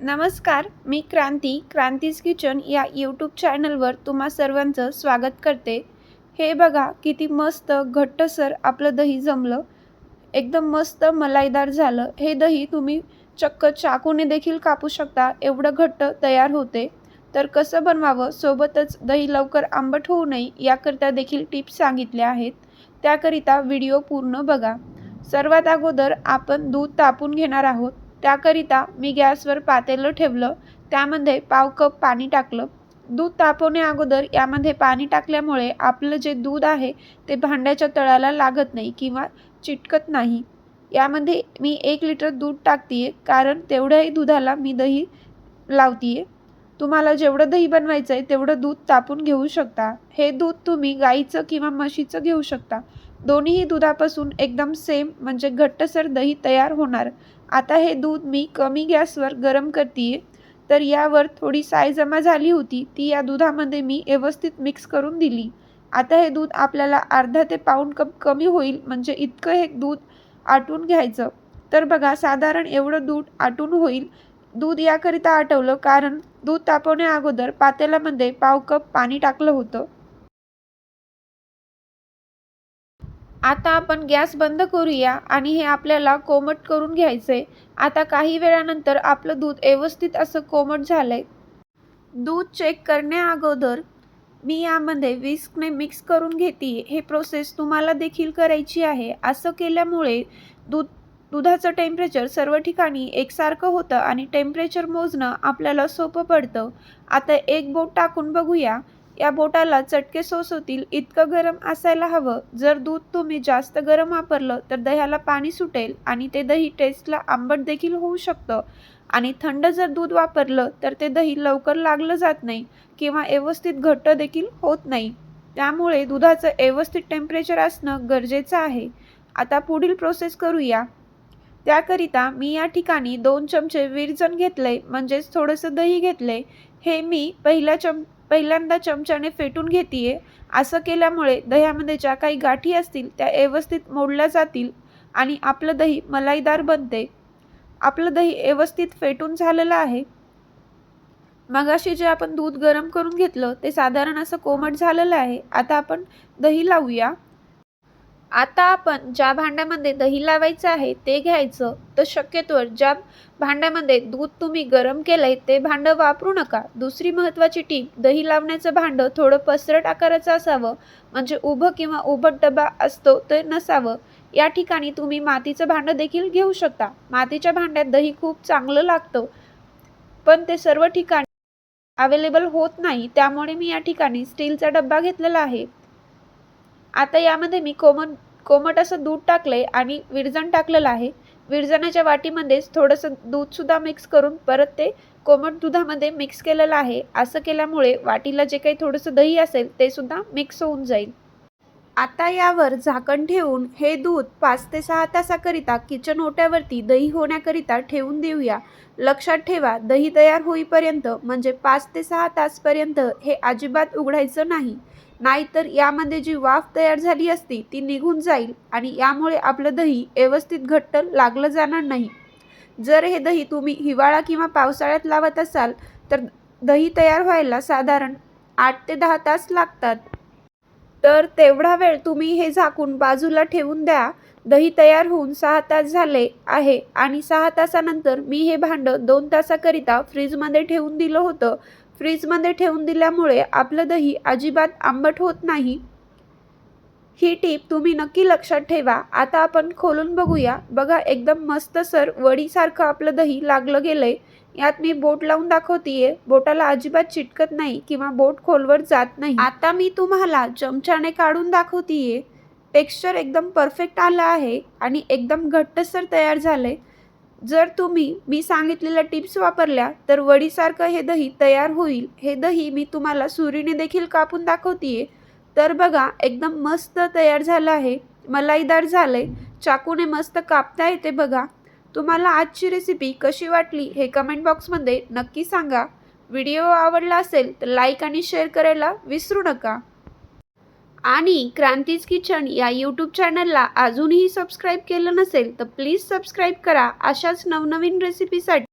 नमस्कार मी क्रांती क्रांतीज किचन या यूट्यूब चॅनलवर तुम्हा सर्वांचं स्वागत करते. हे बघा किती मस्त घट्टसर आपलं दही जमलं. एकदम मस्त मलाईदार झालं. हे दही तुम्ही चक्क चाकूने देखील कापू शकता एवढं घट्ट तयार होते. तर कसं बनवावं? सोबतच दही लवकर आंबट होऊ नये याकरिता देखील टिप्स सांगितल्या आहेत. त्याकरिता व्हिडिओ पूर्ण बघा. सर्वात अगोदर आपण दूध तापून घेणार आहोत. त्याकरिता मी गॅसवर पातेलं ठेवलं त्यामध्ये पाव कप पाणी टाकलं. दूध तापवण्या अगोदर यामध्ये पाणी टाकल्यामुळे आपलं जे दूध आहे ते भांड्याच्या तळाला लागत नाही किंवा चिटकत नाही. यामध्ये मी एक लिटर दूध टाकते कारण तेवढ्याही दुधाला मी दही लावते तुम्हाला जेवढं दही बनवायचं आहे तेवढं दूध तापून घेऊ शकता. हे दूध तुम्ही गाईचं किंवा म्हशीचं घेऊ शकता. दोन्हीही दुधापासून एकदम सेम म्हणजे घट्टसर दही तयार होणार. आता हे दूध मी कमी गॅसवर गरम करते तर यावर थोडी साय जमा झाली होती ती या दुधामध्ये मी व्यवस्थित मिक्स करून दिली. आता हे दूध आपल्याला अर्धा ते पाऊण कप कमी होईल म्हणजे इतकं हे दूध आटून घ्यायचं. तर बघा साधारण एवढं दूध आटून होईल. दूध याकरिता आटवलं कारण दूध तापवण्या अगोदर पातेल्यामध्ये पाव कप पाणी टाकलं होतं. आता आपण गॅस बंद करूया आणि हे आपल्याला कोमट करून घ्यायचंय आता काही वेळानंतर आपलं दूध व्यवस्थित असं कोमट झालंय. दूध चेक करण्या अगोदर मी यामध्ये विस्कने मिक्स करून घेते हे प्रोसेस तुम्हाला देखील करायची आहे. असं केल्यामुळे दूध दुधाचं टेम्परेचर सर्व ठिकाणी एकसारखं होतं आणि टेम्परेचर मोजणं आपल्याला सोपं पडतं. आता एक बोट टाकून बघूया. या बोटाला चटके सोसवतील इतकं गरम असायला हवं. जर दूध तुम्ही जास्त गरम वापरलं तर दह्याला पाणी सुटेल आणि ते दही टेस्टला आंबट देखील होऊ शकतं. आणि थंड जर दूध वापरलं तर ते दही लवकर लागलं जात नाही किंवा व्यवस्थित घट्ट देखील होत नाही. त्यामुळे दुधाचं व्यवस्थित टेम्परेचर असणं गरजेचं आहे. आता पुढील प्रोसेस करूया. त्याकरिता मी या ठिकाणी दोन चमचे विरजण घेतले म्हणजेच थोडंसं दही घेतले हे मी पहिल्या चम पहिल्यांदा चमच्याने फेटून घेते असं केल्यामुळे दह्यामध्ये ज्या काही गाठी असतील त्या व्यवस्थित मोडल्या जातील आणि आपलं दही मलाईदार बनते. आपलं दही व्यवस्थित फेटून झालेलं आहे. मगाशी जे आपण दूध गरम करून घेतलं ते साधारण असं कोमट झालेलं आहे. आता आपण दही लावूया. आता आपण ज्या भांड्यामध्ये दही लावायचं आहे ते घ्यायचं. तर शक्यतोवर ज्या भांड्यामध्ये दूध तुम्ही गरम केलंय ते भांडं वापरू नका. दुसरी महत्त्वाची टीप दही लावण्याचं भांडं थोडं पसरट आकाराचं असावं. म्हणजे उभं किंवा उभट डबा असतो ते नसावं. या ठिकाणी तुम्ही मातीचं भांडं देखील घेऊ शकता. मातीच्या भांड्यात दही खूप चांगलं लागतं. पण ते सर्व ठिकाणी अवेलेबल होत नाही. त्यामुळे मी या ठिकाणी स्टीलचा डब्बा घेतलेला आहे. आता यामध्ये मी कोमट कोमट असं दूध टाकलंय आणि विरजण टाकलेलं आहे. विरजणाच्या वाटीमध्येच थोडंसं दूधसुद्धा मिक्स करून परत ते कोमट दुधामध्ये मिक्स केलेलं आहे. असं केल्यामुळे वाटीला जे काही थोडंसं दही असेल ते सुद्धा मिक्स होऊन जाईल. आता यावर झाकण ठेवून हे दूध पाच ते सहा तासाकरिता किचन ओट्यावरती दही होण्याकरिता ठेवून देऊया. लक्षात ठेवा दही तयार होईपर्यंत म्हणजे पाच ते सहा तासपर्यंत हे अजिबात उघडायचं नाही. नाहीतर यामध्ये जी वाफ तयार झाली असती ती निघून जाईल आणि यामुळे आपलं दही व्यवस्थित घट्ट लागलं जाणार नाही. जर हे दही तुम्ही हिवाळा किंवा पावसाळ्यात लावत असाल तर दही तयार व्हायला साधारण आठ ते दहा तास लागतात. तर तेवढा वेळ तुम्ही हे झाकून बाजूला ठेवून द्या. दही तयार होऊन सहा तास झाले आहे आणि सहा तासानंतर मी हे भांडं दोन तासाकरिता फ्रीजमध्ये ठेवून दिलं होतं. फ्रीजमध्ये ठेवून दिल्यामुळे आपलं दही अजिबात आंबट होत नाही. ही टीप तुम्ही नक्की लक्षात ठेवा. आता आपण खोलून बघूया. बघा एकदम मस्त सर वडीसारखं आपलं दही लागलं गेलंय. यात मी बोट लावून दाखवतीये. बोटाला अजिबात चिटकत नाही किंवा बोट खोलवर जात नाही. आता मी तुम्हाला चमच्याने काढून दाखवतीये. टेक्स्चर एकदम परफेक्ट आलं आहे आणि एकदम घट्टसर तयार झालंय. जर तुम्ही मी सांगितलेल्या टिप्स वापरल्या तर वडीसारखं हे दही तयार होईल. हे दही मी तुम्हाला सुरीने देखील कापून दाखवतीये. तर बघा एकदम मस्त तयार झालं आहे. मलाईदार झालंय. चाकूने मस्त कापता येते बघा. तुम्हाला आजची रेसिपी कशी वाटली हे कमेंट बॉक्समध्ये नक्की सांगा. व्हिडिओ आवडला असेल तर लाईक आणि शेअर करायला विसरू नका. आणि क्रांतीज किचन या यूट्यूब चॅनलला अजूनही सबस्क्राईब केलं नसेल तर प्लीज सबस्क्राईब करा. अशाच नवनवीन रेसिपीसाठी